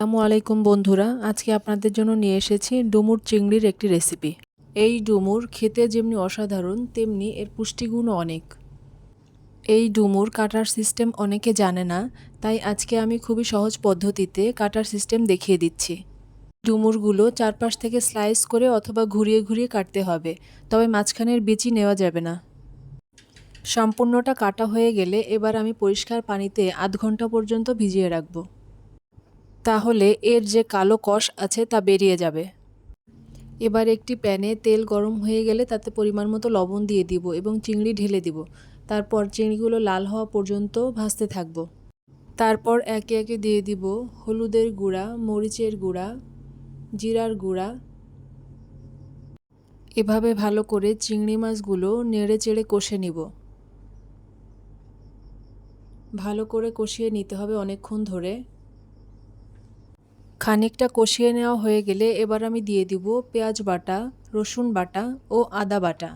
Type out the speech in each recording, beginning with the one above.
আসসালামু আলাইকুম বন্ধুরা, আজকে আপনাদের জন্য নিয়ে এসেছি ডুমুর চিংড়ির একটি রেসিপি এই ডুমুর খেতে যেমনি অসাধারণ, তেমনি এর পুষ্টিগুণও অনেক। এই ডুমুর কাটার সিস্টেম অনেকে জানে না, তাই আজকে আমি খুবই সহজ পদ্ধতিতে কাটার সিস্টেম দেখিয়ে দিচ্ছি। ডুমুরগুলো চারপাশ থেকে স্লাইস করে অথবা ঘুরিয়ে ঘুরিয়ে কাটতে হবে, তবে মাঝখানের বিচি নেওয়া যাবে না। সম্পূর্ণটা কাটা হয়ে গেলে এবার আমি পরিষ্কার পানিতে আধ ঘণ্টা পর্যন্ত ভিজিয়ে রাখব। তাহলে এর যে কালো কষ আছে তা বেরিয়ে যাবে। এবার একটি প্যানে তেল গরম হয়ে গেলে তাতে পরিমাণ মতো লবণ দিয়ে দিব এবং চিংড়ি ঢেলে দিব। তারপর চিংড়িগুলো লাল হওয়া পর্যন্ত ভাজতে থাকব। তারপর একে একে দিয়ে দিব হলুদের গুঁড়া, মরিচের গুঁড়া, জিরার গুঁড়া। এভাবে ভালো করে চিংড়ি মাছগুলো নেড়ে চেড়ে কষে নিব। ভালো করে কষিয়ে নিতে হবে অনেকক্ষণ ধরে। খানিকটা কষিয়ে নেওয়া হয়ে গেলে এবার আমি দিয়ে দিব পেঁয়াজ বাটা, রসুন বাটা ও আদা বাটা।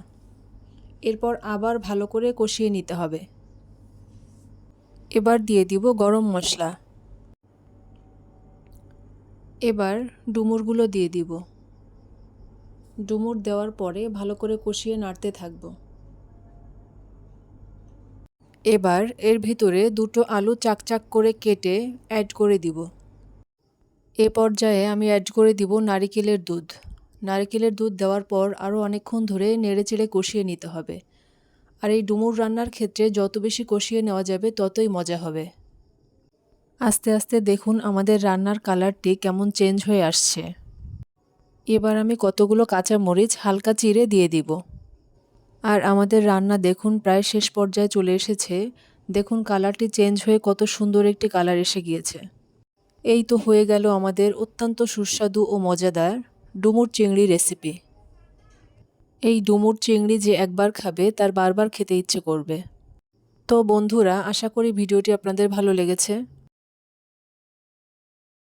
এরপর আবার ভালো করে কষিয়ে নিতে হবে। এবার দিয়ে দিব গরম মশলা। এবার ডুমুরগুলো দিয়ে দিব। ডুমুর দেওয়ার পরে ভালো করে কষিয়ে নাড়তে থাকব। এবার এর ভিতরে দুটো আলু চাকচাক করে কেটে অ্যাড করে দিব। এ পর্যায়ে আমি অ্যাড করে দিব নারিকেলের দুধ। নারিকেলের দুধ দেওয়ার পর আরও অনেকক্ষণ ধরে নেড়েচেড়ে কষিয়ে নিতে হবে। আর এই ডুমুর রান্নার ক্ষেত্রে যত বেশি কষিয়ে নেওয়া যাবে, ততই মজা হবে। আস্তে আস্তে দেখুন আমাদের রান্নার কালারটি কেমন চেঞ্জ হয়ে আসছে। এবার আমি কতগুলো কাঁচা মরিচ হালকা চিড়ে দিয়ে দিব। আর আমাদের রান্না দেখুন প্রায় শেষ পর্যায়ে চলে এসেছে। দেখুন কালারটি চেঞ্জ হয়ে কত সুন্দর একটি কালার এসে গিয়েছে। এই তো হয়ে গেল আমাদের অত্যন্ত সুস্বাদু ও মজাদার ডুমুর চিংড়ি রেসিপি এই ডুমুর চিংড়ি যে একবার খাবে, তার বারবার খেতে ইচ্ছে করবে। তো বন্ধুরা, আশা করি ভিডিওটি আপনাদের ভালো লেগেছে।